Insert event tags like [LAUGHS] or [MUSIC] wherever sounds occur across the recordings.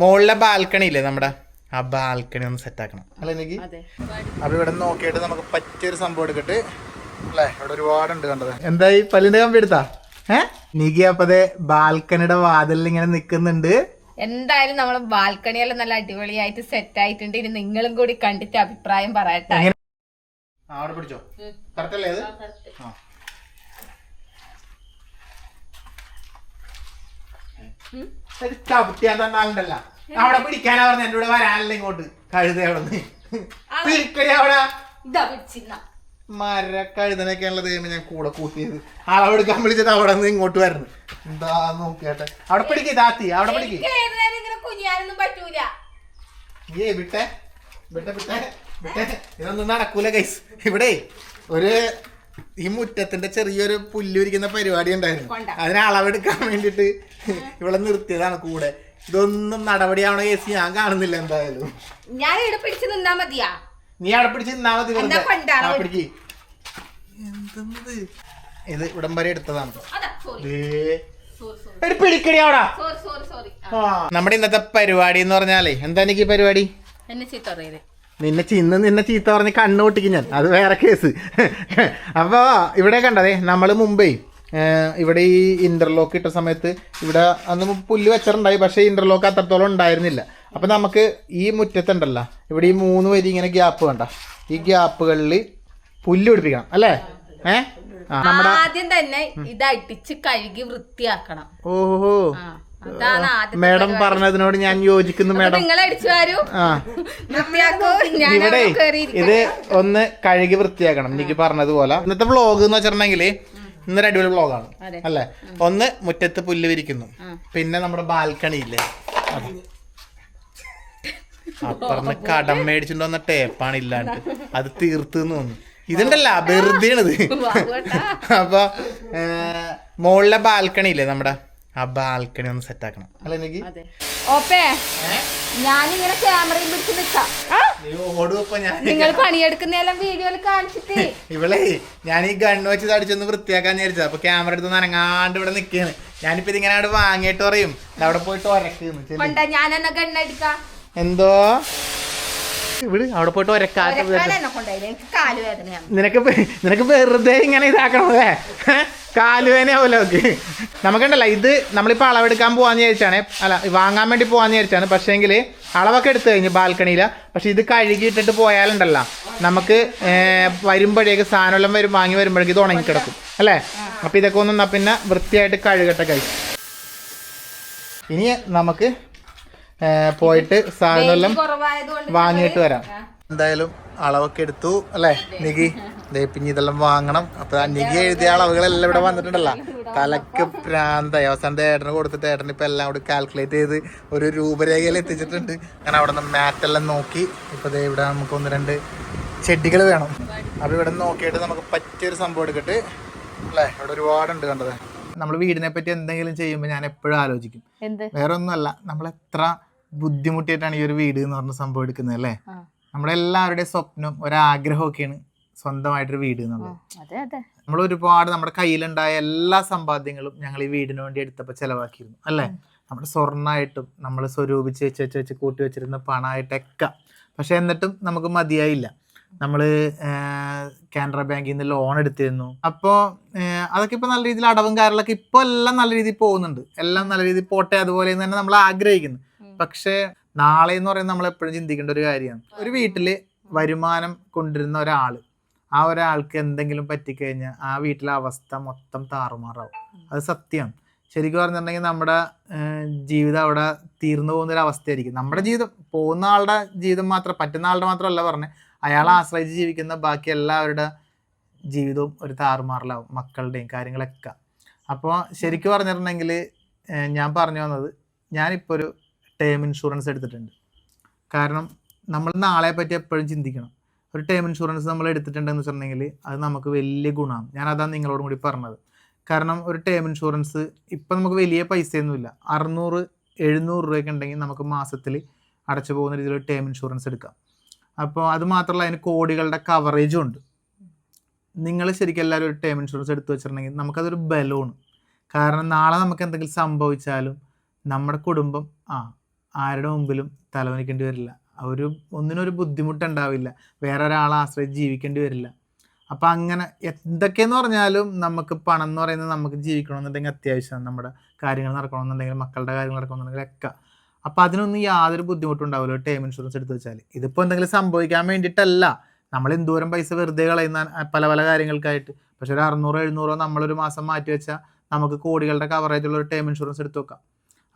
മുകളിലെ ബാൽക്കണി ഇല്ലേ നമ്മുടെ? ആ ബാൽക്കണി ഒന്ന് സെറ്റ് ആക്കണം. അല്ലേ എനിക്ക് അപ്പൊ ഇവിടെ നോക്കിയിട്ട് നമുക്ക് പറ്റിയൊരു സംഭവം എടുക്കട്ട് അല്ലേ? ഇവിടെ ഒരുപാടുണ്ട് കണ്ടത്. എന്തായി? പല്ലിന്റെ കമ്പി എടുത്താ? ഏ? നികി അപ്പതേ ബാൽക്കണിയുടെ വാതിലിൽ ഇങ്ങനെ നിക്കുന്നുണ്ട്. എന്തായാലും നമ്മളെ ബാൽക്കണിയെല്ലാം നല്ല അടിപൊളിയായിട്ട് സെറ്റ് ആയിട്ടുണ്ട്. ഇനി നിങ്ങളും കൂടി കണ്ടിട്ട് അഭിപ്രായം പറയട്ടെ. അവിടെ പിടിച്ചോ? കറക്റ്റ് അല്ലേ ഇത് ആ. ഇത് ചവിട്ടിയാൻ തന്നെ ആളുണ്ടല്ല. അവിടെ പിടിക്കാനാ പറഞ്ഞ എന്റെ കൂടെ വരാനല്ല ഇങ്ങോട്ട്. കഴുത അവിടെ പിടിക്കടി മര കഴുതനൊക്കെയാണുള്ള ദൈവം ഞാൻ കൂടെ കൂട്ടിയത്. അളവെടുക്കാൻ വിളിച്ചത് അവിടെ നിന്ന് ഇങ്ങോട്ട് വരുന്നു എന്താ നോക്കിയാട്ടെ. അവിടെ പിടിക്ക് താത്തി അവിടെ പിടിക്ക്. ഏ വിട്ടെ. വിട്ടെ വിട്ടെ. വിട്ടെ. ഇതൊന്നും നടക്കൂല ഗൈസ് ഇവിടെ ഒരു ഈ മുറ്റത്തിന്റെ ചെറിയൊരു പുല്ലുരിക്കുന്ന പരിപാടി ഉണ്ടായിരുന്നു. അതിനെ അളവെടുക്കാൻ വേണ്ടിട്ട് ഇവിടെ നിർത്തിയതാണ് കൂടെ. ഇതൊന്നും നടപടിയാവണ കേസ് ഞാൻ കാണുന്നില്ല എന്തായാലും. ഞാൻ ഇവിടെ പിടിച്ച് നിന്നാ മതിയാ. നീ അവിടെ പിടിച്ച് നിന്നാ മതി പിടിക്ക്. എന്തെന്നത്? ഇത് ഇവിടം വരെ എടുത്തതാണ്. അതാ സോറി ദേ. സോറി സോറി എടി പിടിക്കടി അവിടെ. സോറി സോറി സോറി ആ. നമ്മുടെ ഇന്നത്തെ പരിപാടി എന്ന് പറഞ്ഞാലേ എന്താ എനിക്ക് പരിപാടി? എന്നെ ചീത്ത നിന്നെ ചിന്ന് നിന്നെ ചീത്ത പറഞ്ഞ് കണ്ണു പൊട്ടിക്കും ഞാൻ. അത് വേറെ കേസ് അപ്പോൾ ഇവിടെ കണ്ടതേ നമ്മൾ ഏഹ്, ഇവിടെ ഈ ഇന്റർലോക്ക് ഇട്ട സമയത്ത് ഇവിടെ അന്ന് പുല്ല് വെച്ചിട്ടുണ്ടായി പക്ഷേ ഇന്റർലോക്ക് അത്രത്തോളം ഉണ്ടായിരുന്നില്ല. അപ്പോൾ നമുക്ക് ഈ മുറ്റത്തുണ്ടല്ലോ ഇവിടെ ഈ മൂന്ന് വരി ഇങ്ങനെ ഗ്യാപ്പ് വേണ്ട. ഈ ഗ്യാപ്പുകളിൽ പുല്ല് പിടിപ്പിക്കണം അല്ലേ? ഏ? ആ. നമ്മുടെ ആദ്യം തന്നെ ഇത് അടിച്ച് കഴുകി വൃത്തിയാക്കണം. ഓഹോ. മേഡം പറഞ്ഞതിനോട് ഞാൻ യോജിക്കുന്നു മേഡം. ഇവിടെ ഇത് ഒന്ന് കഴുകി വൃത്തിയാക്കണം എനിക്ക് പറഞ്ഞതുപോലെ. ഇന്നത്തെ വ്ളോഗ് എന്ന് വെച്ചിട്ടുണ്ടെങ്കിൽ ഇന്നൊരു അടിപൊളി വ്ളോഗാണ് അല്ലെ? ഒന്ന് മുറ്റത്ത് പുല്ല് വിരിക്കുന്നു പിന്നെ നമ്മുടെ ബാൽക്കണിയില്ലേ. അപ്പറന്ന് കടം മേടിച്ചിട്ട് വന്ന ടേപ്പാണ് ഇല്ലാണ്ട്. അത് തീർത്ത് തോന്നുന്നു. ഇതുണ്ടല്ല വാവുകേട്ടാ. അപ്പൊ മുകളിലെ ബാൽക്കണി ഇല്ലേ നമ്മുടെ? ആ ബാൽക്കണി ഒന്ന് സെറ്റ് ആക്കണം. അല്ലേ എനിക്ക് ഓപ്പേ ഞാനിങ്ങനെ ക്യാമറയിൽ പിടിച്ച് നിൽക്കാം നീ ഞാൻ. നിങ്ങൾ പണിയെടുക്കുന്നെല്ലാം വീഡിയോയിൽ കാണിച്ചിട്ട്. [LAUGHS] ഇവളേ ഞാൻ ഈ ഗണ്ണ് വെച്ച് അടിച്ചൊന്ന് വൃത്തിയാക്കാൻ വിചാരിച്ചത്. അപ്പൊ ക്യാമറ എടുത്ത് അനങ്ങാണ്ട് ഇവിടെ നിൽക്കുകയാണ് ഞാനിപ്പോ ഇതിങ്ങനെ അവിടെ വാങ്ങിയിട്ട് പറയും. "ദാ അവിടെ പോയിട്ട് ഒരക്കുന്നു ചെല്ല്." കൊണ്ട ഞാൻ എന്നെ ഗണ്ണടിക്കാം എന്തോ? ഇവിടെ അവിടെ പോയിട്ട് ഒരക്കാത്ത എന്നെ കൊണ്ടായില്ല എനിക്ക് കാൽ വേദനയാണ്. നിനക്ക് നിനക്ക് വെറുതെ ഇങ്ങനെ ഇതാക്കണമല്ലേ കാലുവേനയാവല്ലോ ഓക്കെ നമുക്കുണ്ടല്ലോ ഇത് നമ്മളിപ്പോൾ അളവെടുക്കാൻ പോവാന്ന് വിചാരിച്ചാണ്. അല്ല വാങ്ങാൻ വേണ്ടി പോവാന്ന് വിചാരിച്ചാണ്. പക്ഷേങ്കിൽ അളവൊക്കെ എടുത്തു കഴിഞ്ഞു ബാൽക്കണിയിൽ പക്ഷേ ഇത് കഴുകിയിട്ടിട്ട് പോയാലുണ്ടല്ലോ. നമുക്ക് വരുമ്പോഴേക്ക് സാധനമെല്ലാം വരും വാങ്ങി വരുമ്പോഴേക്ക് ഇത് ഉണങ്ങിക്കിടക്കും. അല്ലേ? അപ്പം ഇതൊക്കെ ഒന്ന് എന്നാൽ പിന്നെ വൃത്തിയായിട്ട് കഴുകട്ടെ കഴിച്ചു ഇനി നമുക്ക് പോയിട്ട് സാധനമെല്ലാം വാങ്ങിയിട്ട് വരാം. എന്തായാലും അളവൊക്കെ എടുത്തു അല്ലേ? നികി ദേ പിന്നെ ഇതെല്ലാം വാങ്ങണം. അപ്പൊ നികി എഴുതിയ അളവുകളെല്ലാം ഇവിടെ വന്നിട്ടുണ്ടല്ലോ. തലക്ക് പ്രാന്തായി. അവസാനത്തെ ഏട്ടന് കൊടുത്തിട്ട് ഏട്ടൻ ഇപ്പൊ എല്ലാം കൂടി കാൽക്കുലേറ്റ് ചെയ്ത് ഒരു രൂപരേഖയിൽ എത്തിച്ചിട്ടുണ്ട്. അങ്ങനെ അവിടെ നിന്ന് മാറ്റെല്ലാം നോക്കി. ഇപ്പൊ ദേ ഇവിടെ നമുക്ക് ഒന്ന് രണ്ട് ചെടികൾ വേണം. അപ്പൊ ഇവിടെ നോക്കിയിട്ട് നമുക്ക് പറ്റിയൊരു സംഭവം എടുക്കട്ട്. അല്ലേ? ഇവിടെ ഒരുപാടുണ്ട് കണ്ടത്. നമ്മൾ വീടിനെ പറ്റി എന്തെങ്കിലും ചെയ്യുമ്പോൾ ഞാൻ എപ്പോഴും ആലോചിക്കും. വേറെ ഒന്നുമല്ല നമ്മൾ എത്ര ബുദ്ധിമുട്ടിയിട്ടാണ് ഈ ഒരു വീട് എന്ന് പറഞ്ഞ സംഭവം എടുക്കുന്നത് അല്ലേ. നമ്മുടെ എല്ലാവരുടെയും സ്വപ്നം ഒരാഗ്രഹമൊക്കെയാണ് സ്വന്തമായിട്ടൊരു വീട് എന്നുള്ളത്. നമ്മൾ ഒരുപാട് നമ്മുടെ കയ്യിലുണ്ടായ എല്ലാ സമ്പാദ്യങ്ങളും ഞങ്ങൾ ഈ വീടിന് വേണ്ടി എടുത്തപ്പോൾ ചെലവാക്കിയിരുന്നു അല്ലേ? നമ്മുടെ സ്വർണമായിട്ടും നമ്മൾ സ്വരൂപിച്ച് വെച്ച് വെച്ച് വെച്ച് കൂട്ടി വെച്ചിരുന്ന പണമായിട്ടൊക്കെ. പക്ഷെ എന്നിട്ടും നമുക്ക് മതിയായില്ല. നമ്മൾ കാനറ ബാങ്കിൽ നിന്ന് ലോൺ എടുത്തിരുന്നു. അപ്പോൾ അതൊക്കെ ഇപ്പോൾ നല്ല രീതിയിൽ അടവും കാര്യങ്ങളൊക്കെ ഇപ്പോൾ എല്ലാം നല്ല രീതിയിൽ പോകുന്നുണ്ട്. എല്ലാം നല്ല രീതിയിൽ പോട്ടെ അതുപോലെ തന്നെ നമ്മൾ ആഗ്രഹിക്കുന്നു. പക്ഷേ നാളെ എന്ന് പറയുന്നത് നമ്മൾ എപ്പോഴും ചിന്തിക്കേണ്ട ഒരു കാര്യമാണ്. ഒരു വീട്ടിൽ വരുമാനം കൊണ്ടിരുന്ന ഒരാൾ ആ ഒരാൾക്ക് എന്തെങ്കിലും പറ്റിക്കഴിഞ്ഞാൽ ആ വീട്ടിലെ അവസ്ഥ മൊത്തം താറുമാറാവും. അത് സത്യമാണ് ശരിക്കും പറഞ്ഞിട്ടുണ്ടെങ്കിൽ നമ്മുടെ ജീവിതം അവിടെ തീർന്നു പോകുന്ന ഒരു അവസ്ഥയായിരിക്കും. നമ്മുടെ ജീവിതം പോകുന്ന ആളുടെ ജീവിതം മാത്രം പറ്റുന്ന ആളുടെ മാത്രമല്ല പറഞ്ഞത് അയാളെ ആശ്രയിച്ച് ജീവിക്കുന്ന ബാക്കി എല്ലാവരുടെ ജീവിതവും ഒരു താറുമാറിലാവും മക്കളുടെയും കാര്യങ്ങളൊക്കെ. അപ്പോൾ ശരിക്കും പറഞ്ഞിട്ടുണ്ടെങ്കിൽ ഞാൻ പറഞ്ഞു വന്നത് ഞാനിപ്പോൾ ഒരു ടേം ഇൻഷുറൻസ് എടുത്തിട്ടുണ്ട്. കാരണം നമ്മൾ നാളെ പറ്റി എപ്പോഴും ചിന്തിക്കണം. ഒരു ടേം ഇൻഷുറൻസ് നമ്മൾ എടുത്തിട്ടുണ്ടെന്ന് വെച്ചിട്ടുണ്ടെങ്കിൽ അത് നമുക്ക് വലിയ ഗുണമാണ്. ഞാൻ അതാണ് നിങ്ങളോടും കൂടി പറഞ്ഞത്. കാരണം ഒരു ടേം ഇൻഷുറൻസ് ഇപ്പം നമുക്ക് വലിയ പൈസയൊന്നുമില്ല അറുന്നൂറ് എഴുന്നൂറ് രൂപയൊക്കെ ഉണ്ടെങ്കിൽ നമുക്ക് മാസത്തിൽ അടച്ചു പോകുന്ന രീതിയിൽ ടേം ഇൻഷുറൻസ് എടുക്കാം. അപ്പോൾ അത് മാത്രമല്ല അതിന് കോടികളുടെ കവറേജും ഉണ്ട്. നിങ്ങൾ ശരിക്കും എല്ലാവരും ഒരു ടേം ഇൻഷുറൻസ് എടുത്തു വെച്ചിട്ടുണ്ടെങ്കിൽ നമുക്കതൊരു ബലമാണ്. കാരണം നാളെ നമുക്ക് എന്തെങ്കിലും സംഭവിച്ചാലും നമ്മുടെ കുടുംബം ആ ആരുടെ മുമ്പിലും തലവനിക്കേണ്ടി വരില്ല. ഒരു ഒന്നിനൊരു ബുദ്ധിമുട്ടുണ്ടാവില്ല. വേറെ ഒരാളെ ആശ്രയിച്ച് ജീവിക്കേണ്ടി വരില്ല. അപ്പം അങ്ങനെ എന്തൊക്കെയെന്ന് പറഞ്ഞാലും നമുക്ക് പണം എന്ന് പറയുന്നത് നമുക്ക് ജീവിക്കണമെന്നുണ്ടെങ്കിൽ അത്യാവശ്യമാണ്. നമ്മുടെ കാര്യങ്ങൾ നടക്കണമെന്നുണ്ടെങ്കിൽ മക്കളുടെ കാര്യങ്ങൾ നടക്കണമെന്നുണ്ടെങ്കിൽ ഒക്കെ. അപ്പം അതിനൊന്നും യാതൊരു ബുദ്ധിമുട്ടും ഉണ്ടാവില്ല. ഒരു ടേം ഇൻഷുറൻസ് എടുത്ത് വെച്ചാൽ ഇതിപ്പോൾ എന്തെങ്കിലും സംഭവിക്കാൻ വേണ്ടിയിട്ടല്ല. നമ്മൾ എന്തോരം പൈസ വെറുതെ കളയുന്ന പല പല കാര്യങ്ങൾക്കായിട്ട്. പക്ഷെ ഒരു അറുന്നൂറോ എഴുന്നൂറോ നമ്മളൊരു മാസം മാറ്റി വെച്ചാൽ നമുക്ക് കോടികളുടെ കവറേജുള്ള ഒരു ടേം ഇൻഷുറൻസ് എടുത്ത് വെക്കാം.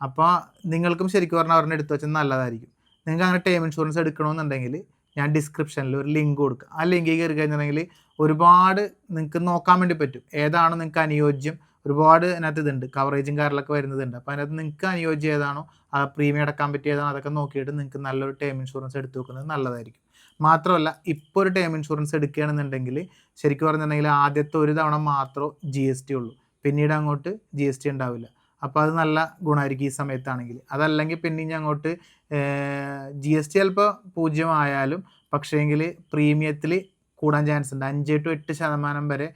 അപ്പോൾ നിങ്ങൾക്കും ശരിക്കും പറഞ്ഞാൽ ഒരെണ്ണം എടുത്തു വെച്ചാൽ നല്ലതായിരിക്കും. നിങ്ങൾക്ക് അങ്ങനെ ടേം ഇൻഷുറൻസ് എടുക്കണമെന്നുണ്ടെങ്കിൽ ഞാൻ ഡിസ്ക്രിപ്ഷനിൽ ഒരു ലിങ്ക് കൊടുക്കുക ആ ലിങ്കിൽ കയറി കഴിഞ്ഞിട്ടുണ്ടെങ്കിൽ ഒരുപാട് നിങ്ങൾക്ക് നോക്കാൻ വേണ്ടി പറ്റും. ഏതാണ് നിങ്ങൾക്ക് അനുയോജ്യം? ഒരുപാട് അതിനകത്ത് ഇതുണ്ട്. കവറേജും കാര്യങ്ങളൊക്കെ വരുന്നതുണ്ട് അപ്പോൾ അതിനകത്ത് നിങ്ങൾക്ക് അനുയോജ്യം ഏതാണോ ആ പ്രീമിയം അടക്കാൻ പറ്റിയതാണോ അതൊക്കെ നോക്കിയിട്ട് നിങ്ങൾക്ക് നല്ലൊരു ടേം ഇൻഷുറൻസ് എടുത്തു വെക്കുന്നത് നല്ലതായിരിക്കും. മാത്രമല്ല ഇപ്പോൾ ഒരു ടേം ഇൻഷുറൻസ് എടുക്കുകയാണെന്നുണ്ടെങ്കിൽ ശരിക്കും പറഞ്ഞിട്ടുണ്ടെങ്കിൽ ആദ്യത്തെ ഒരു തവണ മാത്രമേ ജി എസ് ടി ഉള്ളൂ. പിന്നീട് അങ്ങോട്ട് ജി എസ് ടി ഉണ്ടാവില്ല. അപ്പോൾ അത് നല്ല ഗുണമായിരിക്കും ഈ സമയത്താണെങ്കിൽ. അതല്ലെങ്കിൽ പിന്നെ ഇനി അങ്ങോട്ട് ജി എസ് ടി ചിലപ്പോൾ പൂജ്യമായാലും പക്ഷേങ്കിൽ പ്രീമിയത്തിൽ കൂടാൻ ചാൻസ് ഉണ്ട്. അഞ്ച് ടു എട്ട് ശതമാനം വരെ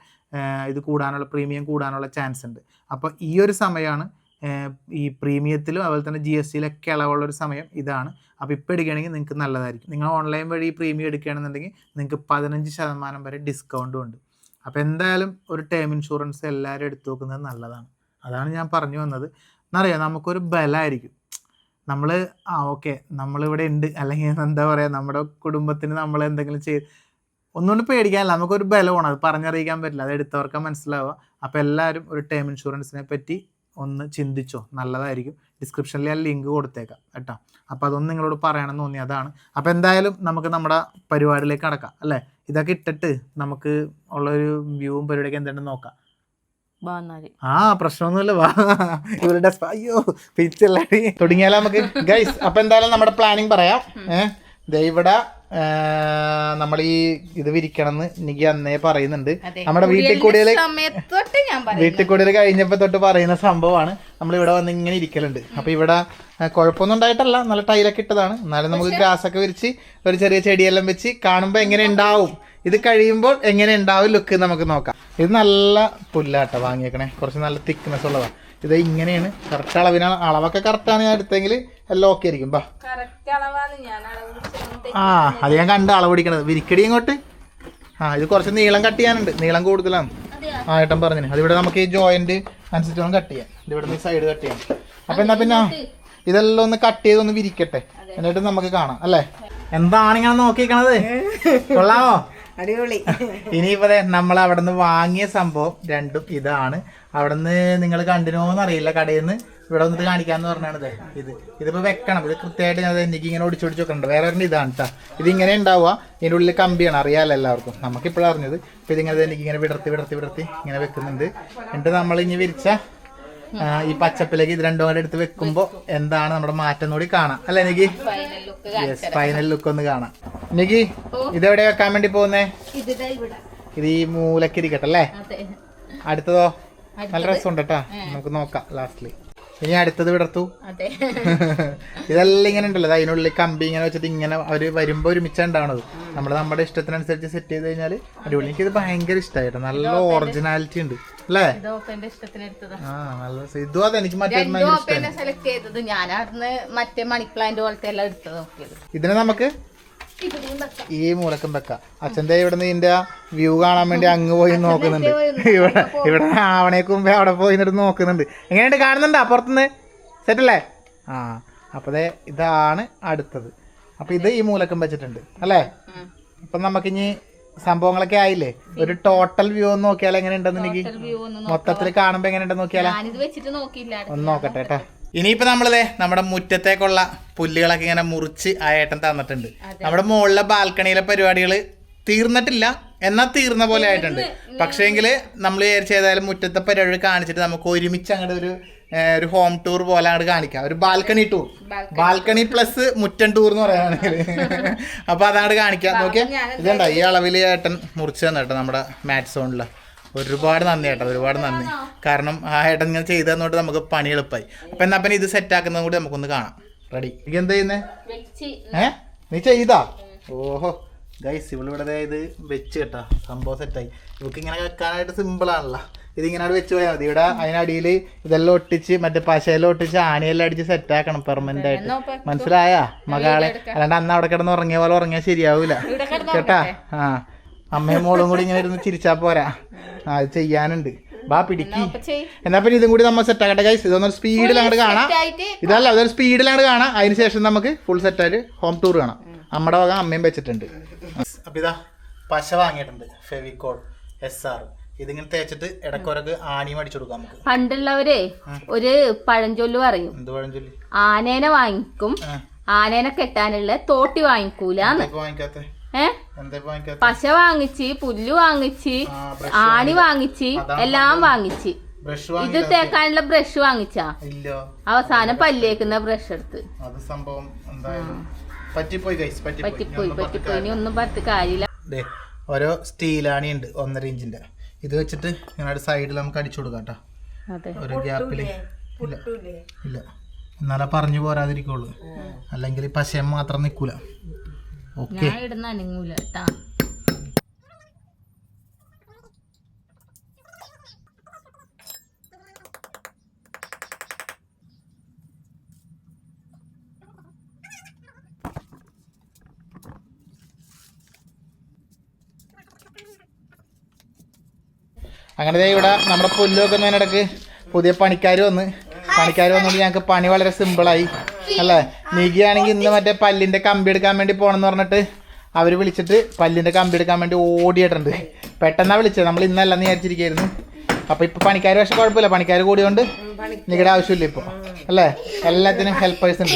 ഇത് കൂടാനുള്ള പ്രീമിയം കൂടാനുള്ള ചാൻസ് ഉണ്ട്. അപ്പോൾ ഈ ഒരു സമയമാണ് ഈ പ്രീമിയത്തിലും അതുപോലെ തന്നെ ജി എസ് ടിയിലൊക്കെ ഇളവുള്ള ഒരു സമയം ഇതാണ്. അപ്പോൾ ഇപ്പോൾ എടുക്കുകയാണെങ്കിൽ നിങ്ങൾക്ക് നല്ലതായിരിക്കും. നിങ്ങൾ ഓൺലൈൻ വഴി ഈ പ്രീമിയം എടുക്കുകയാണെന്നുണ്ടെങ്കിൽ നിങ്ങൾക്ക് പതിനഞ്ച് ശതമാനം വരെ ഡിസ്കൗണ്ടും ഉണ്ട്. അപ്പോൾ എന്തായാലും ഒരു ടേം ഇൻഷുറൻസ് എല്ലാവരും എടുത്തു നോക്കുന്നത് നല്ലതാണ്. അതാണ് ഞാൻ പറഞ്ഞു വന്നത്. എന്നറിയാം നമുക്കൊരു ബലമായിരിക്കും നമ്മൾ ആ ഓക്കെ നമ്മളിവിടെ ഉണ്ട്. അല്ലെങ്കിൽ എന്താ പറയുക നമ്മുടെ കുടുംബത്തിന് നമ്മൾ എന്തെങ്കിലും ചെയ്ത് ഒന്നുകൊണ്ട് പേടിക്കാനല്ല നമുക്കൊരു ബലമാണ്. അത് പറഞ്ഞറിയിക്കാൻ പറ്റില്ല. അത് എടുത്തവർക്ക് മനസ്സിലാവുക. അപ്പോൾ എല്ലാവരും ഒരു ടേം ഇൻഷുറൻസിനെ പറ്റി ഒന്ന് ചിന്തിച്ചോ. നല്ലതായിരിക്കും. ഡിസ്ക്രിപ്ഷനിൽ ഞാൻ ലിങ്ക് കൊടുത്തേക്കാം കേട്ടോ. അപ്പോൾ അതൊന്നും നിങ്ങളോട് പറയണമെന്ന് തോന്നി. അതാണ്. അപ്പോൾ എന്തായാലും നമുക്ക് നമ്മുടെ പരിപാടിയിലേക്ക് കടക്കാം അല്ലേ? ഇതൊക്കെ ഇട്ടിട്ട് നമുക്ക് ഉള്ളൊരു വ്യൂവും പരിപാടിയൊക്കെ എന്തുണ്ടെന്ന് നോക്കാം. ആ പ്രശ്നമൊന്നുമില്ല വാ. ഇവരുടെ അയ്യോ പിച്ചല്ലടി തുടങ്ങിയാലോ നമുക്ക്? ഗൈസ് അപ്പൊ എന്തായാലും നമ്മുടെ പ്ലാനിങ് പറയാം. ഏഹ് ഇവിടെ നമ്മൾ ഈ ഇത് വിരിക്കണം എന്ന് എനിക്ക് അന്നേ പറയുന്നുണ്ട്. നമ്മുടെ വീട്ടിൽ പറയും വീട്ടിൽ കൂടിയാൽ കഴിഞ്ഞപ്പോ തൊട്ട് പറയുന്ന സംഭവമാണ്. നമ്മൾ ഇവിടെ വന്ന് ഇങ്ങനെ ഇരിക്കലുണ്ട്. അപ്പൊ ഇവിടെ കുഴപ്പമൊന്നും ഉണ്ടായിട്ടല്ല. നല്ല ടൈലൊക്കെ ഇട്ടതാണ്. എന്നാലും നമുക്ക് ഗ്രാസ് ഒക്കെ വിരിച്ച് ഒരു ചെറിയ ചെടിയെല്ലാം വെച്ച് കാണുമ്പോൾ എങ്ങനെ ഉണ്ടാവും? ഇത് കഴിയുമ്പോൾ എങ്ങനെ ഉണ്ടാവും ലുക്ക് നമുക്ക് നോക്കാം. ഇത് നല്ല പുല്ലാട്ടോ വാങ്ങിയേക്കണേ. കുറച്ച് നല്ല തിക്നെസ് ഉള്ളതാണ് ഇത് ഇങ്ങനെയാണ്. കറക്റ്റ് അളവിനാണ് അളവൊക്കെ കറക്റ്റാണ് ഞാൻ എടുത്തെങ്കിൽ എല്ലാം ഓക്കെ ആയിരിക്കും. ബാ. ആ അത് ഞാൻ കണ്ട് അളവ് പിടിക്കണത്. വിരിക്കടി ഇങ്ങോട്ട്. ആ ഇത് കുറച്ച് നീളം കട്ട് ചെയ്യാനുണ്ട്. നീളം കൂടുതലാണ്. ആ ഏട്ടൻ പറഞ്ഞു അതിവിടെ നമുക്ക് ഈ ജോയിന്റ് അനുസരിച്ച് വേണം കട്ട് ചെയ്യാം ഇതിവിടെ നിന്ന് സൈഡ് കട്ട് ചെയ്യാം. അപ്പൊ എന്നാ പിന്നെ ഇതെല്ലാം ഒന്ന് കട്ട് ചെയ്ത് ഒന്ന് വിരിക്കട്ടെ. എന്നിട്ട് നമുക്ക് കാണാം അല്ലേ? എന്താണ് ഇങ്ങനെ നോക്കിക്കണത് കൊള്ളാമോ അടിപൊളി. [LAUGHS] ഇനിയിപ്പോ നമ്മൾ അവിടെ നിന്ന് വാങ്ങിയ സംഭവം രണ്ടും ഇതാണ്. അവിടെ നിന്ന് നിങ്ങൾ കണ്ടിനോന്ന് അറിയില്ല. കടയിൽ നിന്ന് ഇവിടെ വന്നിട്ട് കാണിക്കാന്ന് പറഞ്ഞാണ് ഇത്. ഇതിപ്പോ വെക്കണം. ഇത് കൃത്യമായിട്ട് ഞാൻ എനിക്ക് ഇങ്ങനെ ഒടിച്ചൊടിച്ച് വെക്കുന്നുണ്ട് വേറെ ഒരെണ്ണം ഇതാണ് കേട്ടോ ഇങ്ങനെ ഉണ്ടാവുക. ഇതിന്റെ ഉള്ളിൽ കമ്പിയാണ്. അറിയാലോ എല്ലാവർക്കും. നമുക്ക് ഇപ്പോഴാണ് അറിഞ്ഞത്. ഇപ്പൊ ഇതിങ്ങനെ എനിക്ക് ഇങ്ങനെ വിടർത്തി വിടർത്തി വിടർത്തി ഇങ്ങനെ വെക്കുന്നുണ്ട്. എന്നിട്ട് നമ്മൾ ഇനി വിരിച്ച ഈ പച്ചപ്പിലേക്ക് ഇത് രണ്ടും കൂടെ എടുത്ത് വെക്കുമ്പോ എന്താണ് നമ്മുടെ മാറ്റം കൂടി കാണാം. അല്ലേ Niki? Final look yes final look ഒന്ന് കാണാം. നികി ഇതെവിടെ വെക്കാൻ വേണ്ടി പോകുന്നേ? ഇത് ഈ മൂലക്കിരിക്കട്ടല്ലേ അടുത്തതോ? നല്ല രസമുണ്ട് കേട്ടാ. നമുക്ക് നോക്കാം ലാസ്റ്റിൽ ഇനി അടുത്തത് വിടർത്തു. [LAUGHS] ഇതെല്ലാം ഇങ്ങനെ ഉണ്ടല്ലോ. അതിനുള്ളിൽ കമ്പി ഇങ്ങനെ വെച്ചിട്ട് ഇങ്ങനെ അവർ വരുമ്പോ ഒരുമിച്ച ഉണ്ടാവണത്. നമ്മൾ നമ്മുടെ ഇഷ്ടത്തിനനുസരിച്ച് സെറ്റ് ചെയ്ത് കഴിഞ്ഞാൽ അടിപൊളി. എനിക്കിത് ഭയങ്കര ഇഷ്ടമായിട്ടോ നല്ല ഒറിജിനാലിറ്റി ഉണ്ട്. അല്ലേ? ആ നല്ല. ഇതും അതെ എനിക്ക് മറ്റേ സെലക്ട് ചെയ്തത് ഞാൻ മറ്റേ മണി പ്ലാന്റ് പോലത്തെ എല്ലാം എടുത്തത് നോക്കിയത്. ഇതിനെ നമുക്ക് ഈ മൂലക്കും വെക്ക. അച്ഛന്റെ ഇവിടെ നിന്ന് ഇതിന്റെ വ്യൂ കാണാൻ വേണ്ടി അങ്ങ് പോയി നോക്കുന്നുണ്ട്. [LAUGHS] ഇവിടെ ഇവിടെ ആവണേക്ക് മുമ്പേ അവിടെ പോയി നിന്നിട്ട് നോക്കുന്നുണ്ട്. എങ്ങനെയുണ്ട്? കാണുന്നുണ്ടോ? പുറത്തുനിന്ന്? സെറ്റല്ലേ ആ അപ്പതേ ഇതാണ് അടുത്തത്. അപ്പൊ ഇത് ഈ മൂലക്കം വെച്ചിട്ടുണ്ട്. അല്ലേ. അപ്പൊ നമുക്കിനി സംഭവങ്ങളൊക്കെ ആയില്ലേ? ഒരു ടോട്ടൽ വ്യൂ ഒന്ന് നോക്കിയാൽ എങ്ങനെ ഉണ്ടെന്ന് എനിക്ക് മൊത്തത്തിൽ കാണുമ്പോ എങ്ങനെയുണ്ടെന്ന് നോക്കിയാലോ? ഒന്ന് നോക്കട്ടെ കേട്ടോ. ഇനിയിപ്പോ നമ്മളിതേ നമ്മുടെ മുറ്റത്തേക്കുള്ള പുല്ലുകളൊക്കെ ഇങ്ങനെ മുറിച്ച് ആ ഏട്ടൻ തന്നിട്ടുണ്ട്. നമ്മുടെ മുകളിലെ ബാൽക്കണിയിലെ പരിപാടികൾ തീർന്നിട്ടില്ല. എന്നാൽ തീർന്ന പോലെ ആയിട്ടുണ്ട്. പക്ഷേങ്കിൽ നമ്മൾ വിചാരിച്ച ഏതായാലും മുറ്റത്തെ പരിപാടി കാണിച്ചിട്ട് നമുക്ക് ഒരുമിച്ച് അങ്ങോട്ട് ഒരു ഒരു ഹോം ടൂർ പോലെ അങ്ങോട്ട് കാണിക്കാം. ഒരു ബാൽക്കണി ടൂർ ബാൽക്കണി. പ്ലസ് മുറ്റൻ ടൂർ എന്ന് പറയുകയാണെങ്കിൽ [LAUGHS] അപ്പൊ അതങ്ങോട്ട് കാണിക്കാം. നോക്കിയാ. ഇതുണ്ടോ? ഈ അളവിൽ ഏട്ടൻ മുറിച്ച് തന്നെ കേട്ടോ നമ്മുടെ മാറ്റ് സോണിൽ ഒരുപാട് നന്ദി ഏട്ടാ ഒരുപാട് നന്ദി. കാരണം ആ ഏട്ടൻ ഇങ്ങനെ ചെയ്തു തന്നോട്ട് നമുക്ക് പണി എളുപ്പമായി അപ്പൊ എന്നാ പിന്നെ ഇത് സെറ്റ് ആക്കുന്നതും കൂടി നമുക്കൊന്ന് കാണാം. റെഡി ഇത് എന്താ ചെയ്യുന്നേ? വെച്ച്. ഏ? നീ ചെയ്താ? ഓഹോ. ഗൈസ് ഇവളിവിടെ ദേ ഇത് വെച്ച് കേട്ടാ. സംഭവം സെറ്റായി ഇവക്ക് ഇങ്ങനെ വെക്കാനായിട്ട് സിമ്പിൾ ആണല്ലോ. ഇതിങ്ങനെ അവിടെ വെച്ച് പോയാൽ മതി. ഇവിടെ അതിനടിയിൽ ഇതെല്ലാം ഒട്ടിച്ച് മറ്റേ പശയെല്ലാം ഒട്ടിച്ച് ആനയെല്ലാം അടിച്ച് സെറ്റ് ആക്കണം പെർമനന്റ് ആയിട്ട്. മനസ്സിലായാ? മകളെ. അല്ലാണ്ട് അന്ന് അവിടെ കിടന്ന് ഉറങ്ങിയ പോലെ ഉറങ്ങിയാൽ ശരിയാവൂല. ഇവിടെ കേട്ടാ? ആ. അമ്മയും മോളും കൂടി ഇങ്ങനെ ഇരുന്ന് ചിരിച്ചാ പോരാ. ആ അത് ചെയ്യാനുണ്ട്. ബാ പിടിക്കി. എന്നാ പിന്നെ ഇതും കൂടി നമ്മൾ സെറ്റ് ആക്കട്ടെ ഗൈസ് ഇതൊന്നൊരു സ്പീഡിൽ അങ്ങോട്ട് കാണാം. ഇതല്ല അതൊരു സ്പീഡിൽ അങ്ങോട്ട് കാണാം. അതിന് ശേഷം നമുക്ക് ഫുൾ സെറ്റായിട്ട് ഹോം ടൂർ കാണാം. നമ്മുടെ വക അമ്മയും വെച്ചിട്ടുണ്ട്. അപ്പൊ ഇതാ പശ വാങ്ങിയിട്ടുണ്ട്. ഫെവിക്കോൾ എസ് ആർ ഇതിങ്ങനെ തേച്ചിട്ട് ഇടക്കൊരക്ക് ആണിയും അടിച്ചു കൊടുക്കാം നമുക്ക്. പണ്ടുള്ളവരെ ഒരു പഴഞ്ചൊല്ല് പറയും. എന്ത് പഴഞ്ചൊല്ല്? ആനേനെ വാങ്ങിക്കും. ആനേനെ കെട്ടാനുള്ള തോട്ടി വാങ്ങിക്കൂലെന്ന്. വാങ്ങിക്കാത്ത വാങ്ങിക്കാത്ത? പശ വാങ്ങിച്ച് പുല്ല് വാങ്ങിച്ച് ആണി വാങ്ങിച്ച് എല്ലാം വാങ്ങിച്ച്. ബ്രഷ് ഇത് തേക്കാനുള്ള ബ്രഷ് വാങ്ങിച്ചാ? ഇല്ലോ. അവസാനം പല്ലേക്കുന്ന ബ്രഷ് എടുത്ത്. അത് സംഭവം എന്തായാലും പറ്റിപ്പോയി പറ്റിപ്പോയി. പറ്റിപ്പോയി ഇനി ഒന്നും പറഞ്ഞിട്ട് കാര്യമില്ല. ദേ ഓരോ സ്റ്റീലാണി ഉണ്ട് ഒന്നര ഇഞ്ചിന്റെ. ഇത് വെച്ചിട്ട് ഞങ്ങളുടെ സൈഡിൽ നമുക്ക് അടിച്ചു കൊടുക്കാം കേട്ടോ അതെ. ഒരു ഗ്യാപ്പിൽ ഇല്ല. ഇല്ല. എന്നാലേ പറഞ്ഞു പോരാതിരിക്കുള്ളൂ. അല്ലെങ്കിൽ പശയം മാത്രം നിൽക്കൂല ഞാൻ ഇടുന്ന അനങ്ങൂല കേട്ടാ. അങ്ങനെ ഇവിടെ നമ്മുടെ പുല്ല് വെക്കുന്നതിനിടക്ക് പുതിയ പണിക്കാർ വന്ന്. പണിക്കാർ വന്നുകൊണ്ട് ഞങ്ങൾക്ക് പണി വളരെ സിമ്പിളായി അല്ലേ? നീക്കുകയാണെങ്കിൽ ഇന്ന് മറ്റേ പല്ലിന്റെ കമ്പി എടുക്കാൻ വേണ്ടി പോണെന്ന് പറഞ്ഞിട്ട് അവർ വിളിച്ചിട്ട് പല്ലിന്റെ കമ്പി എടുക്കാൻ വേണ്ടി ഓടിയിട്ടുണ്ട്. പെട്ടെന്നാ വിളിച്ചത്. നമ്മൾ ഇന്നല്ല വിചാരിച്ചിരിക്കായിരുന്നു. അപ്പൊ ഇപ്പോൾ പണിക്കാർ പക്ഷെ കുഴപ്പമില്ല. പണിക്കാർ കൂടിയോണ്ട് നിങ്ങളുടെ ആവശ്യമില്ല ഇപ്പൊ. അല്ലേ? എല്ലാത്തിനും ഹെൽപ്പേഴ്സ് ഉണ്ട്.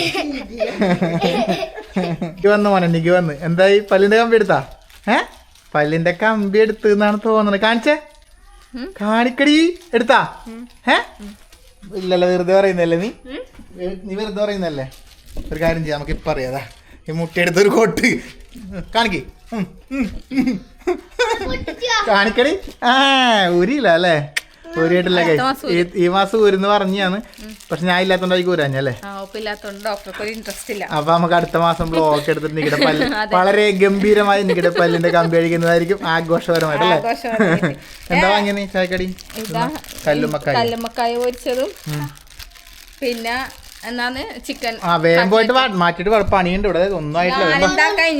നിക്ക് വന്ന് മോനെ നിക്ക് വന്ന്. എന്തായി പല്ലിന്റെ കമ്പി എടുത്താ? ഏ? പല്ലിന്റെ കമ്പി എടുത്ത് എന്നാണ് തോന്നുന്നത്? കാണിച്ചേ? കാണിക്കടി. എടുത്താ? ഏ? ഇല്ലല്ലോ വെറുതെ പറയുന്നല്ലേ നീ? നീ വെറുതെ പറയുന്നല്ലേ ഒരു കാര്യം ചെയ്യാം നമുക്ക് ഇപ്പൊ അറിയാതാ ഈ മുട്ടിയെടുത്തൊരു കോട്ട്. കാണിക്ക്. കാണിക്കടി. ആ ഉരില്ല അല്ലേ? guys. ഈ- മാസം ഉരുന്ന് പറഞ്ഞാണ്. പക്ഷെ ഞാൻ ഇല്ലാത്തോണ്ടായി ഊരാഞ്ഞല്ലേ ആ ഒപ്പില്ലാത്തോണ്ട് ഡോക്ടർക്ക് ഇൻട്രസ്റ്റ് ഇല്ല. അപ്പൊ നമുക്ക് അടുത്ത മാസം ബ്ലോക്ക് എടുത്തിട്ട് നികിട പല്ല് [LAUGHS] വളരെ ഗംഭീരമായി നികിട പല്ലിന്റെ കമ്പി കഴിക്കുന്നതായിരിക്കും ആഘോഷപരമായിട്ട് അല്ലേ? ആഘോഷപരമായിട്ട്. [LAUGHS] എന്താ വാങ്ങിയത് ചായക്കടി? കല്ലുമ്മക്കായ. കല്ലുമ്മക്കായ പൊരിച്ചതും പിന്നെ എന്നാന്ന് ചിക്കൻ ആ വേഗം പോയിട്ട് മാറ്റിട്ട് പണിയുണ്ട് ഇവിടെ. ഒന്നും ആയിട്ടില്ല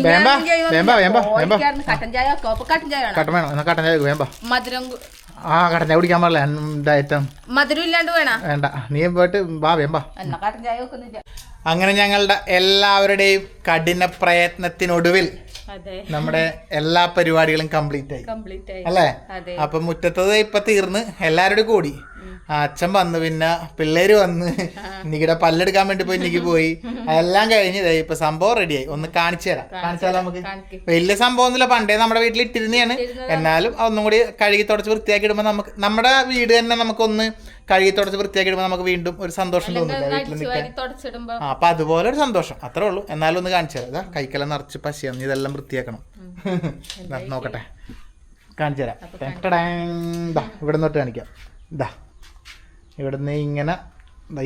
വേമ്പ വേമ്പ വേമ്പ വേമ്പ. കട്ടൻ ചായ കട്ടൻ ചായ വേണം? കട്ടൻ വേണം. എന്നാ കട്ടൻ ചായ വേമ്പ മധുരം ആ കട്ടൻ ചായ കുടിക്കാൻ പാടില്ല. ഡയറ്റം. മധുരം ഇല്ലാണ്ട് വേണ? വേണ്ട. നീ പോയിട്ട് വാ വേമ്പ കട്ടൻ ചായ അങ്ങനെ ഞങ്ങളുടെ എല്ലാവരുടെയും കഠിന പ്രയത്നത്തിനൊടുവിൽ നമ്മുടെ എല്ലാ പരിപാടികളും കംപ്ലീറ്റ് ആയി. കംപ്ലീറ്റ് ആയി. അല്ലേ? അപ്പൊ മുറ്റത്തത് ഇപ്പൊ തീർന്ന്. എല്ലാവരുടെ കൂടി. അച്ഛൻ വന്നു പിന്നെ പിള്ളേര് വന്ന് നികിടെ പല്ലെടുക്കാൻ വേണ്ടി പോയി നിക്ക് പോയി. അതെല്ലാം കഴിഞ്ഞതായി ഇപ്പൊ സംഭവം റെഡിയായി ഒന്ന് കാണിച്ചു തരാം. കാണിച്ചാലോ നമുക്ക്. വലിയ സംഭവം ഒന്നുമില്ല. പണ്ടേ നമ്മുടെ വീട്ടിൽ ഇട്ടിരുന്നതാണ്. എന്നാലും ഒന്നും കൂടി കഴുകി തുടച്ച് വൃത്തിയാക്കി ഇടുമ്പോൾ നമുക്ക് നമ്മുടെ വീട് തന്നെ നമുക്കൊന്ന് കഴുകി തുടച്ച് വൃത്തിയാക്കി ഇടുമ്പോൾ നമുക്ക് വീണ്ടും ഒരു സന്തോഷം തോന്നില്ല വീട്ടിൽ നിൽക്കാൻ. ആ അപ്പൊ അതുപോലെ ഒരു സന്തോഷം. അത്രേ ഉള്ളൂ. എന്നാലും ഒന്ന് കാണിച്ചു തരാം. കൈക്കെല്ലാം നിറച്ച് പശയാണ് ഇതെല്ലാം വൃത്തിയാക്കണം. [LAUGHS] നോക്കട്ടെ. കാണിച്ചു തരാം. ഇവിടെ നിന്നോട്ട് കാണിക്കാം. ഇതാ ഇവിടുന്ന് ഇങ്ങനെ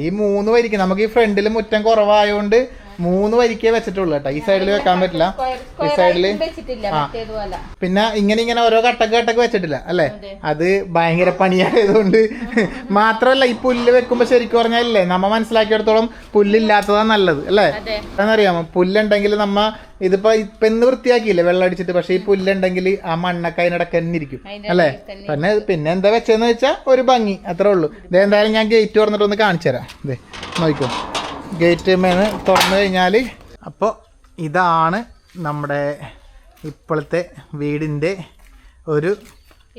ഈ മൂന്ന് വരിക്കും. നമുക്ക് ഈ ഫ്രണ്ടിൽ മുറ്റം കുറവായതുകൊണ്ട് മൂന്ന് വരിക്കേ വെച്ചിട്ടുള്ളൂ കേട്ടോ. ഈ സൈഡിൽ വെക്കാൻ പറ്റില്ല. ഈ സൈഡിൽ പിന്നെ ഇങ്ങനെ ഇങ്ങനെ ഓരോ കട്ടക്ക് കട്ടക്ക് വെച്ചിട്ടില്ല അല്ലേ? അത്. ഭയങ്കര പണിയായതുകൊണ്ട് [LAUGHS] മാത്രമല്ല ഈ പുല്ല് വെക്കുമ്പോ ശരിക്കും പറഞ്ഞാലേ നമ്മ മനസ്സിലാക്കിയിടത്തോളം പുല്ലില്ലാത്തതാ നല്ലത് അല്ലേ. എന്നറിയാമോ പുല്ലുണ്ടെങ്കിൽ നമ്മ ഇതിപ്പോ ഇപ്പൊ ഇന്ന് വൃത്തിയാക്കിയില്ലേ വെള്ളം അടിച്ചിട്ട് പക്ഷെ ഈ പുല്ലുണ്ടെങ്കിൽ ആ മണ്ണൊക്കെ അതിനിടക്ക് തന്നെ ഇരിക്കും അല്ലെ? പിന്നെ പിന്നെ എന്താ വെച്ചതെന്ന് വെച്ചാൽ ഒരു ഭംഗി അത്രേ ഉള്ളൂ. ഇത് എന്തായാലും ഞാൻ ഗേറ്റ് തുറന്നിട്ട് ഒന്ന് കാണിച്ചു തരാം ഇതേ നോക്കിക്കോ. ഗേറ്റ് മേന്ന് തുറന്നു കഴിഞ്ഞാൽ അപ്പോൾ ഇതാണ് നമ്മുടെ ഇപ്പോഴത്തെ വീടിന്റെ ഒരു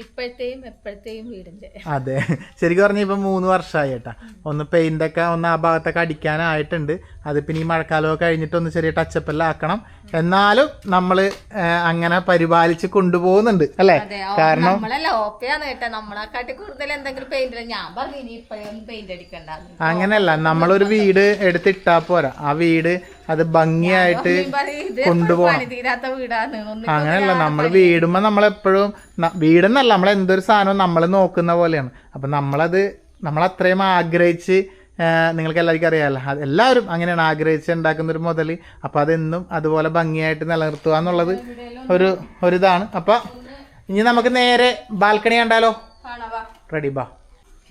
ഇപ്പോഴത്തെയും എപ്പോഴത്തെയും വീടിന്റെ അതെ. ശരിക്കും പറഞ്ഞാൽ ഇപ്പം മൂന്ന് വർഷമായി കേട്ടാ ഒന്ന് ഒക്കെ ഒന്ന് ആ ഭാഗത്തൊക്കെ അടിക്കാനായിട്ടുണ്ട്. അത് പിന്നെ ഈ മഴക്കാലമൊക്കെ കഴിഞ്ഞിട്ട് ഒന്ന് ചെറിയ ടച്ചപ്പ് എല്ലാം ആക്കണം. എന്നാലും നമ്മൾ അങ്ങനെ പരിപാലിച്ച് കൊണ്ടുപോകുന്നുണ്ട് അല്ലെ? കാരണം പെയിന്റ് പറഞ്ഞു പെയിന്റ് അങ്ങനെയല്ല നമ്മളൊരു വീട് എടുത്തിട്ടാ പോരാ. ആ വീട് അത് ഭംഗിയായിട്ട് കൊണ്ടുപോകണം. അങ്ങനെയല്ല നമ്മൾ വീടുമ്പോൾ നമ്മളെപ്പോഴും വീടെന്നല്ല നമ്മൾ എന്തൊരു സാധനവും നമ്മൾ നോക്കുന്ന പോലെയാണ്. അപ്പം നമ്മളത് നമ്മൾ അത്രയും ആഗ്രഹിച്ച് നിങ്ങൾക്ക് എല്ലാവർക്കും അറിയാമല്ലോ അത് എല്ലാവരും അങ്ങനെയാണ് ആഗ്രഹിച്ച് ഉണ്ടാക്കുന്ന ഒരു മുതൽ അപ്പോൾ അതെന്നും അതുപോലെ ഭംഗിയായിട്ട് നിലനിർത്തുക എന്നുള്ളത് ഒരു ഒരു ഇതാണ് അപ്പം ഇനി നമുക്ക് നേരെ ബാൽക്കണി കണ്ടാലോ? റെഡി ബാ.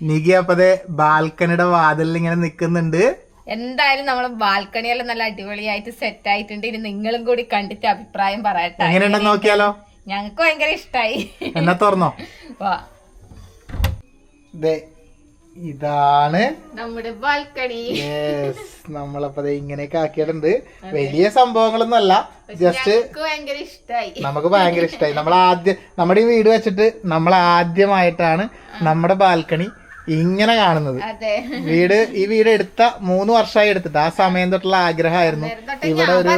നികി അപ്പതേ ബാൽക്കണിയുടെ വാതിലിൽ ഇങ്ങനെ നിൽക്കുന്നുണ്ട് എന്തായാലും നമ്മളെ ബാൽക്കണിയെല്ലാം നല്ല അടിപൊളിയായിട്ട് സെറ്റ് ആയിട്ടുണ്ട്. ഇനി നിങ്ങളും കൂടി കണ്ടിട്ട് അഭിപ്രായം പറയട്ടെ. എങ്ങനെയുണ്ടെന്ന് നോക്കിയാലോ? ഞങ്ങൾക്ക് ഭയങ്കര ഇഷ്ടായി. എന്നാ തുറന്നോ? [LAUGHS] വാ. ഇതാണ് നമ്മുടെ ബാൽക്കണി. Yes, [LAUGHS] നമ്മളപ്പോ ഇങ്ങനെയൊക്കെ ആക്കിയിട്ടുണ്ട്. വലിയ സംഭവങ്ങളൊന്നും അല്ല ജസ്റ്റ് ഭയങ്കര ഇഷ്ടായി. നമുക്ക് ഭയങ്കര ഇഷ്ടമായി നമ്മൾ ആദ്യം നമ്മുടെ ഈ വീട് വെച്ചിട്ട് നമ്മൾ ആദ്യമായിട്ടാണ് നമ്മുടെ ബാൽക്കണി ഇങ്ങനെ കാണുന്നത്. അതെ. വീട് ഈ വീട് എടുത്ത മൂന്ന് വർഷമായി എടുത്തിട്ട്. ആ സമയം തൊട്ടുള്ള ആഗ്രഹമായിരുന്നു. ഇവിടെ ഒരു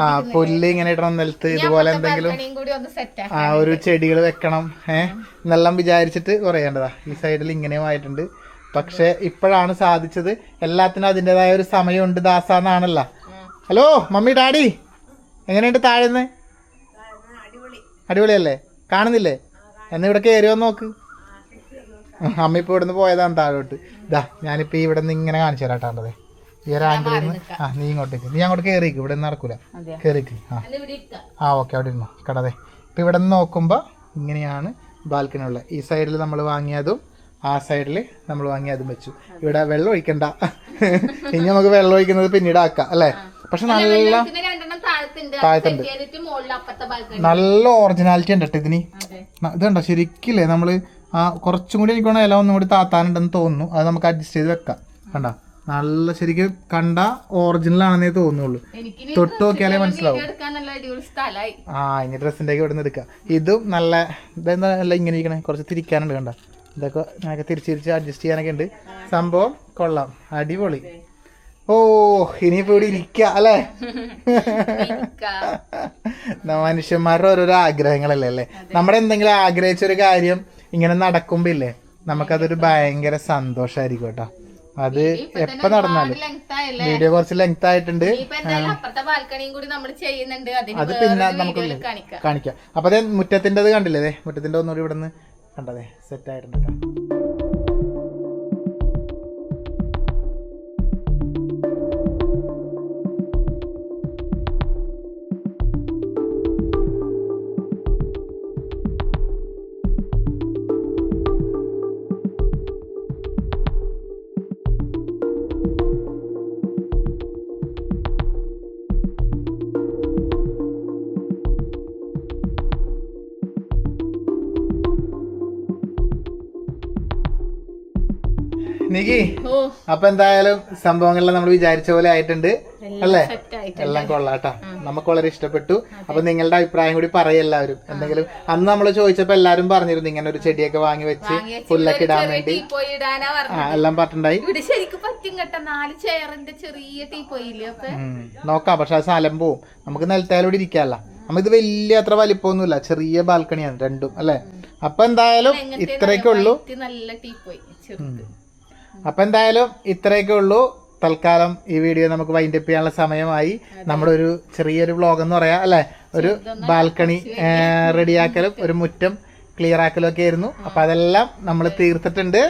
ആ. പുല്ല് ഇങ്ങനെ ഇടണം നിലത്ത് ഇതുപോലെ എന്തെങ്കിലും ബാൽക്കണിയും ഒന്ന് സെറ്റ് ആ ഒരു ചെടികൾ വെക്കണം ഏഹ് എന്നെല്ലാം വിചാരിച്ചിട്ട് കുറയേണ്ടതാ. ഈ സൈഡിൽ ഇങ്ങനെയും ആയിട്ടുണ്ട്. പക്ഷെ ഇപ്പോഴാണ് സാധിച്ചത് എല്ലാത്തിനും അതിന്റെതായ ഒരു സമയമുണ്ട് ദാസാന്നാണല്ലോ. ഹലോ മമ്മി ഡാഡി എങ്ങനെയുണ്ട് താഴെന്ന് അടിപൊളിയല്ലേ? കാണുന്നില്ലേ? എന്നാ ഇവിടെ കയറിയോ നോക്ക്. അമ്മ ഇപ്പൊ ഇവിടുന്ന് പോയതാണ് താഴോട്ട്. ഇതാ ഞാനിപ്പോ ഈ ഇവിടെ നിന്ന് ഇങ്ങനെ കാണിച്ചു തരാട്ടാണ്ടത് ഈ ഒരു ആംഗിളിൽ നിന്ന്. ആ നീ ഇങ്ങോട്ടേക്ക് നീ അങ്ങോട്ട് കയറിക്ക് ഇവിടെ നിന്ന് നടക്കൂല. കയറിക്ക് ആ. ആ ഓക്കെ അവിടെ ഇരുന്നു. കടതെ ഇപ്പം ഇവിടെ നിന്ന് നോക്കുമ്പോൾ ഇങ്ങനെയാണ് ബാൽക്കണി ഉള്ളത്. ഈ സൈഡിൽ നമ്മൾ വാങ്ങിയതും ആ സൈഡിൽ നമ്മൾ വാങ്ങിയതും വെച്ചു. ഇവിടെ വെള്ളം ഒഴിക്കണ്ട. ഇനി നമുക്ക് വെള്ളം ഒഴിക്കുന്നത് പിന്നീട് ആക്കാം അല്ലേ? പക്ഷെ നല്ല താഴത്തുണ്ട്. നല്ല ഒറിജിനാലിറ്റി ഉണ്ട് കേട്ടോ ഇതിന്. ഇതുണ്ടോ ശരിക്കില്ലേ? നമ്മൾ ആ കുറച്ചും കൂടി എനിക്ക് വേണം ഇല ഒന്നും കൂടി താത്താനുണ്ടെന്ന് തോന്നുന്നു. അത് നമുക്ക് അഡ്ജസ്റ്റ് ചെയ്ത് വെക്കാം. കണ്ട? നല്ല ശരിക്കും കണ്ട ഒറിജിനൽ ആണെന്നേ തോന്നുള്ളൂ തൊട്ട് നോക്കിയാലേ മനസ്സിലാവും. ആ ഇനി ഡ്രസ്സിന്റെ ഒക്കെ ഇവിടെ നിന്ന് എടുക്കാം. ഇതും നല്ല ഇതെന്താ നല്ല ഇങ്ങനെ ഇരിക്കണേ? കുറച്ച് തിരിക്കാനുണ്ട് കണ്ട? ഇതൊക്കെ ഞാനൊക്കെ തിരിച്ച് തിരിച്ച് അഡ്ജസ്റ്റ് ചെയ്യാനൊക്കെ ഉണ്ട്. സംഭവം കൊള്ളാം. അടിപൊളി. ഓ ഇനിയിപ്പോ ഇവിടെ ഇരിക്ക അല്ലേ? [LAUGHS] മനുഷ്യന്മാരുടെ ഓരോരോ ആഗ്രഹങ്ങളല്ലേ അല്ലേ? നമ്മുടെ എന്തെങ്കിലും ആഗ്രഹിച്ചൊരു കാര്യം ഇങ്ങനെ നടക്കുമ്പോ ഇല്ലേ നമുക്കതൊരു ഭയങ്കര സന്തോഷമായിരിക്കും കേട്ടോ അത് എപ്പോ നടന്നാലും. വീഡിയോ കുറച്ച് ലെങ്ത് ആയിട്ടുണ്ട്. അത് പിന്നെ നമുക്ക് കാണിക്കാം. അപ്പൊ അതെ മുറ്റത്തിന്റെത് കണ്ടില്ലേ? ദേ മുറ്റത്തിന്റെ ഒന്നുകൂടി ഇവിടെ നിന്ന് കണ്ടതേ സെറ്റ് ആയിട്ടുണ്ട് കേട്ടോ നികി അപ്പൊ എന്തായാലും സംഭവങ്ങളെല്ലാം നമ്മൾ വിചാരിച്ച പോലെ ആയിട്ടുണ്ട്. അല്ലേ? എല്ലാം കൊള്ളാട്ടാ നമുക്ക് വളരെ ഇഷ്ടപ്പെട്ടു. അപ്പൊ നിങ്ങളുടെ അഭിപ്രായം കൂടി പറയും എല്ലാവരും. എന്തെങ്കിലും അന്ന് നമ്മൾ ചോദിച്ചപ്പോ എല്ലാരും പറഞ്ഞിരുന്നു ഇങ്ങനെ ഒരു ചെടിയൊക്കെ വാങ്ങി വെച്ച് പുല്ലൊക്കെ ഇടാൻ വേണ്ടി. എല്ലാം പറഞ്ഞിട്ടുണ്ടായി. നോക്കാം. പക്ഷെ അത് സ്ഥലം പോവും. നമുക്ക് നിലത്തായാലും ഇരിക്കാല്ല. നമുക്കിത് വലിയ അത്ര വലിപ്പമൊന്നുമില്ല. ചെറിയ ബാൽക്കണിയാണ് രണ്ടും അല്ലെ? അപ്പൊ എന്തായാലും ഇത്രയൊക്കെ ഉള്ളൂ. നല്ല ചെറുത്. അപ്പൊ എന്തായാലും ഇത്രയൊക്കെ ഉള്ളൂ. തൽക്കാലം ഈ വീഡിയോ നമുക്ക് വൈൻഡപ്പ് ചെയ്യാനുള്ള സമയമായി. നമ്മുടെ ഒരു ചെറിയൊരു വ്ളോഗ് എന്ന് പറയാം അല്ലെ? ഒരു ബാൽക്കണി റെഡിയാക്കലും ഒരു മുറ്റം ക്ലിയർ ആക്കലും ഒക്കെ ആയിരുന്നു. അപ്പൊ അതെല്ലാം നമ്മൾ തീർത്തിട്ടുണ്ട്.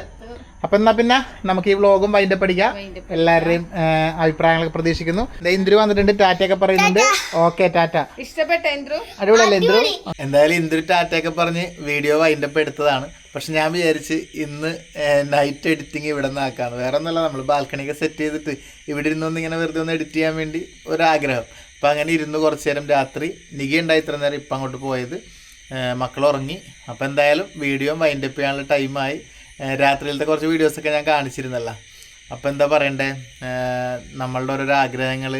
അപ്പൊ എന്നാ പിന്നെ നമുക്ക് ഈ വ്ളോഗും വൈൻഡപ്പ് പഠിക്കാം എല്ലാവരുടെയും അഭിപ്രായങ്ങളൊക്കെ പ്രതീക്ഷിക്കുന്നു. ഇന്ദ്രു വന്നിട്ടുണ്ട് ടാറ്റയൊക്കെ പറയുന്നുണ്ട്. Okay tata. ഇഷ്ടപ്പെട്ട ഇന്ദ്രു? അടിപൊളിയല്ലേ ഇന്ദ്രു? എന്തായാലും ഇന്ദ്രു ടാറ്റയൊക്കെ പറഞ്ഞ് വീഡിയോ വൈൻഡ് എടുത്തതാണ്. പക്ഷെ ഞാൻ വിചാരിച്ച് ഇന്ന് നൈറ്റ് എഡിറ്റിംഗ് ഇവിടെ നിന്ന് ആക്കാന്ന്. വേറെ ഒന്നല്ല നമ്മൾ ബാൽക്കണിയൊക്കെ സെറ്റ് ചെയ്തിട്ട് ഇവിടെ ഇരുന്നൊന്ന് ഇങ്ങനെ വെറുതെ ഒന്ന് എഡിറ്റ് ചെയ്യാൻ വേണ്ടി ഒരാഗ്രഹം. അപ്പം അങ്ങനെ ഇരുന്ന് കുറച്ച് നേരം രാത്രി നികി ഉണ്ടായി ഇത്ര നേരം ഇപ്പം അങ്ങോട്ട് പോയത്. മക്കൾ ഉറങ്ങി. അപ്പം എന്തായാലും വീഡിയോ വൈൻഡപ്പ് ചെയ്യാനുള്ള ടൈമായി രാത്രിയിലത്തെ കുറച്ച് വീഡിയോസൊക്കെ ഞാൻ കാണിച്ചിരുന്നല്ല. അപ്പോൾ എന്താ പറയണ്ടേ? നമ്മളുടെ ഓരോരോ ആഗ്രഹങ്ങൾ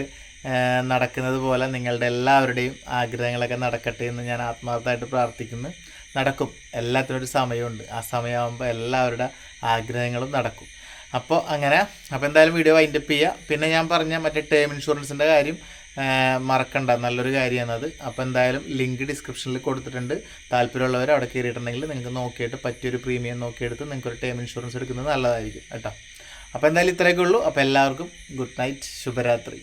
നടക്കുന്നത് പോലെ നിങ്ങളുടെ എല്ലാവരുടെയും ആഗ്രഹങ്ങളൊക്കെ നടക്കട്ടെ എന്ന് ഞാൻ ആത്മാർത്ഥമായിട്ട് പ്രാർത്ഥിക്കുന്നു. നടക്കും. എല്ലാത്തിനും ഒരു സമയമുണ്ട്. ആ സമയമാകുമ്പോൾ എല്ലാവരുടെ ആഗ്രഹങ്ങളും നടക്കും. അപ്പോൾ അങ്ങനെ അപ്പോൾ എന്തായാലും വീഡിയോ വൈൻഡപ്പ് ചെയ്യുക പിന്നെ ഞാൻ പറഞ്ഞ മറ്റേ ടേം ഇൻഷുറൻസിന്റെ കാര്യം മറക്കണ്ട. നല്ലൊരു കാര്യമാണ് അത്. അപ്പോൾ എന്തായാലും ലിങ്ക് ഡിസ്ക്രിപ്ഷനിൽ കൊടുത്തിട്ടുണ്ട്. താല്പര്യമുള്ളവർ അവിടെ കയറിയിട്ടുണ്ടെങ്കിൽ നിങ്ങൾക്ക് നോക്കിയിട്ട് പറ്റിയൊരു പ്രീമിയം നോക്കിയെടുത്ത് നിങ്ങൾക്ക് ഒരു ടേം ഇൻഷുറൻസ് എടുക്കുന്നത് നല്ലതായിരിക്കും കേട്ടോ. അപ്പോൾ എന്തായാലും ഇത്രയൊക്കെ ഉള്ളൂ. അപ്പോൾ എല്ലാവർക്കും ഗുഡ് നൈറ്റ്. ശുഭരാത്രി.